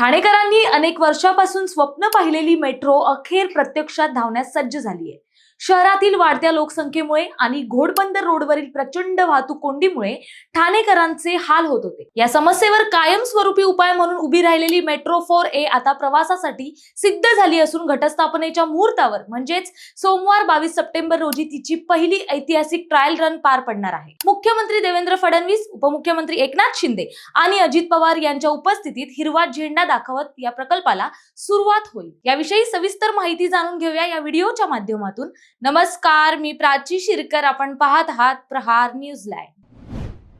ठाणेकरांनी अनेक वर्षापासून स्वप्न पाहिलेली मेट्रो अखेर प्रत्यक्षात धावण्यास सज्ज झाली आहे शहरातील वाढत्या लोकसंख्येमुळे आणि घोडबंदर रोडवरील प्रचंड वाहतूक कोंडीमुळे ठाणेकरांचे हाल होत होते. या समस्येवर कायमस्वरूपी उपाय म्हणून उभी राहिलेली मेट्रो फोर ए आता प्रवासासाठी सिद्ध झाली असून घटस्थापनेच्या मुहूर्तावर म्हणजेच सोमवार बावीस सप्टेंबर रोजी तिची पहिली ऐतिहासिक ट्रायल रन पार पडणार आहे. मुख्यमंत्री देवेंद्र फडणवीस उपमुख्यमंत्री एकनाथ शिंदे आणि अजित पवार यांच्या उपस्थितीत हिरवा झेंडा दाखवत या प्रकल्पाला सुरुवात होईल. याविषयी सविस्तर माहिती जाणून घेऊया या व्हिडिओच्या माध्यमातून. नमस्कार मी प्राची शिरकर. आपण पाहत आहात प्रहार न्यूज लाईव्ह.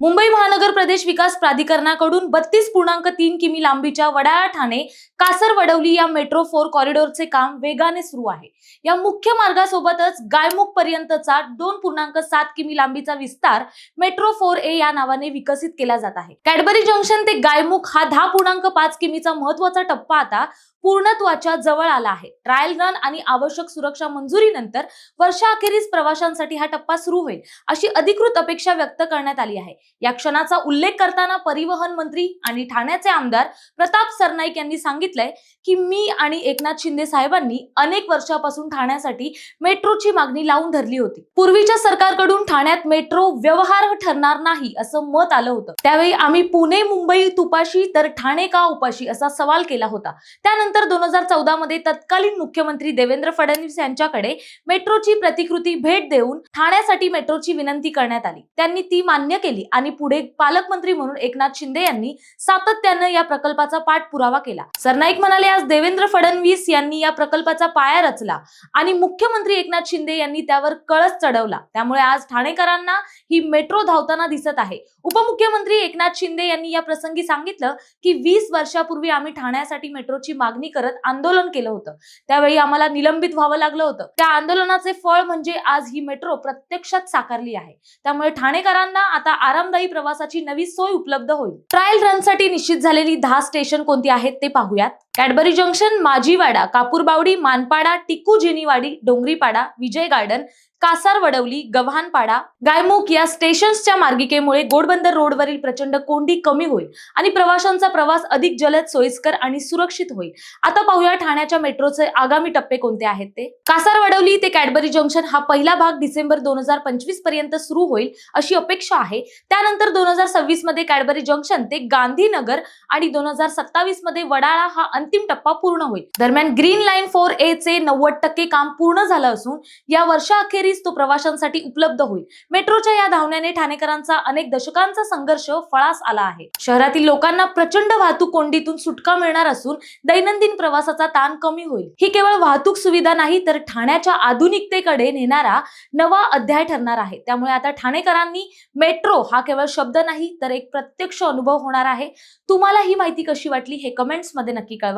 मुंबई महानगर प्रदेश विकास प्राधिकरणाकडून बत्तीस पूर्णांक तीन किमी लांबीच्या वडाळा ठाणे कासर वडवली या मेट्रो फोर कॉरिडॉरचे काम वेगाने सुरू आहे. या मुख्य मार्गासोबतच गायमुख पर्यंतचा दोन पूर्णांक सात किमी लांबीचा विस्तार मेट्रो फोर ए या नावाने विकसित केला जात आहे. कॅडबरी जंक्शन ते गायमुख हा दहा पूर्णांक पाच किमीचा महत्त्वाचा टप्पा आता पूर्णत्वाच्या जवळ आला आहे. ट्रायल रन आणि आवश्यक सुरक्षा मंजुरीनंतर वर्षाअखेरीस प्रवाशांसाठी हा टप्पा सुरू होईल अशी अधिकृत अपेक्षा व्यक्त करण्यात आली आहे. या क्षणाचा उल्लेख करताना परिवहन मंत्री आणि ठाण्याचे आमदार प्रताप सरनाईक यांनी सांगितलंय की मी आणि एकनाथ शिंदे साहेबांनी अनेक वर्षापासून ठाण्यासाठी मेट्रोची मागणी लावून धरली होती. पूर्वीच्या सरकारकडून ठाण्यात मेट्रो व्यवहार ठरणार नाही असं मत आलं होतं. त्यावेळी आम्ही पुणे मुंबई तुपाशी तर ठाणे का उपाशी असा सवाल केला होता. त्यानंतर दोन हजार चौदा मध्ये तत्कालीन मुख्यमंत्री देवेंद्र फडणवीस यांच्याकडे मेट्रोची प्रतिकृती भेट देऊन ठाण्यासाठी मेट्रोची विनंती करण्यात आली. त्यांनी ती मान्य केली आणि पुढे पालकमंत्री म्हणून एकनाथ शिंदे यांनी सातत्यानं या प्रकल्पाचा पाठपुरावा केला. सरनाईक म्हणाले आज देवेंद्र फडणवीस यांनी या प्रकल्पाचा पाया रचला आणि मुख्यमंत्री एकनाथ शिंदे यांनी त्यावर कळस चढवला. त्यामुळे आज ठाणेकरांना ही मेट्रो धावताना दिसत आहे. उपमुख्यमंत्री एकनाथ शिंदे यांनी या प्रसंगी सांगितलं की वीस वर्षापूर्वी आम्ही ठाण्यासाठी मेट्रोची मागणी करत आंदोलन केलं होतं. त्यावेळी आम्हाला निलंबित व्हावं लागलं होतं. त्या आंदोलनाचे फळ म्हणजे आज ही मेट्रो प्रत्यक्षात साकारली आहे. त्यामुळे ठाणेकरांना आता आरामदायी प्रवासाची नवी सोय उपलब्ध होईल. ट्रायल रनसाठी निश्चित झालेली दहा स्टेशन कोणती आहेत ते पाहूयात. Cadbury junction Majiwada Kapurbawdi Manpada Tikujiniwadi Dongripada Vijay garden Kasarvadavali Gavhanpada Gaimukh या स्टेशन्सच्या मार्गिकेमुळे गोडबंदर रोडवरील प्रचंड कोंडी कमी होईल आणि प्रवाशांचा प्रवास अधिक जलद सोयीस्कर आणि सुरक्षित होईल. आता पाहूया ठाण्याच्या मेट्रोचे आगामी टप्पे कोणते आहेत ते. कासार वडवली ते कॅडबरी जंक्शन हा पहिला भाग डिसेंबर दोन हजार पंचवीसपर्यंत सुरू होईल अशी अपेक्षा आहे. त्यानंतर दोन हजार सव्वीसमध्ये कॅडबरी जंक्शन ते गांधीनगर आणि दोन हजार सत्तावीसमध्ये वडाळा हा अंत अंतिम टप्पा पूर्ण होईल. दरम्यान ग्रीन लाईन फोर ए चे नव्वद टक्के काम पूर्ण झालं असून या वर्षाअखेरीस तो प्रवाशांसाठी उपलब्ध होईल. मेट्रोच्या या धावण्याने ठाणेकरांचा अनेक दशकांचा संघर्ष फळास आला आहे. शहरातील लोकांना प्रचंड वाहतूक कोंडीतून सुटका मिळणार असून दैनंदिन प्रवासाचा ताण कमी होईल. ही केवळ वाहतूक सुविधा नाही तर ठाण्याच्या आधुनिकतेकडे नेणारा नवा अध्याय ठरणार आहे. त्यामुळे आता ठाणेकरांनी मेट्रो हा केवळ शब्द नाही तर एक प्रत्यक्ष अनुभव होणार आहे. तुम्हाला ही माहिती कशी वाटली हे कमेंट्समध्ये नक्की कळवा.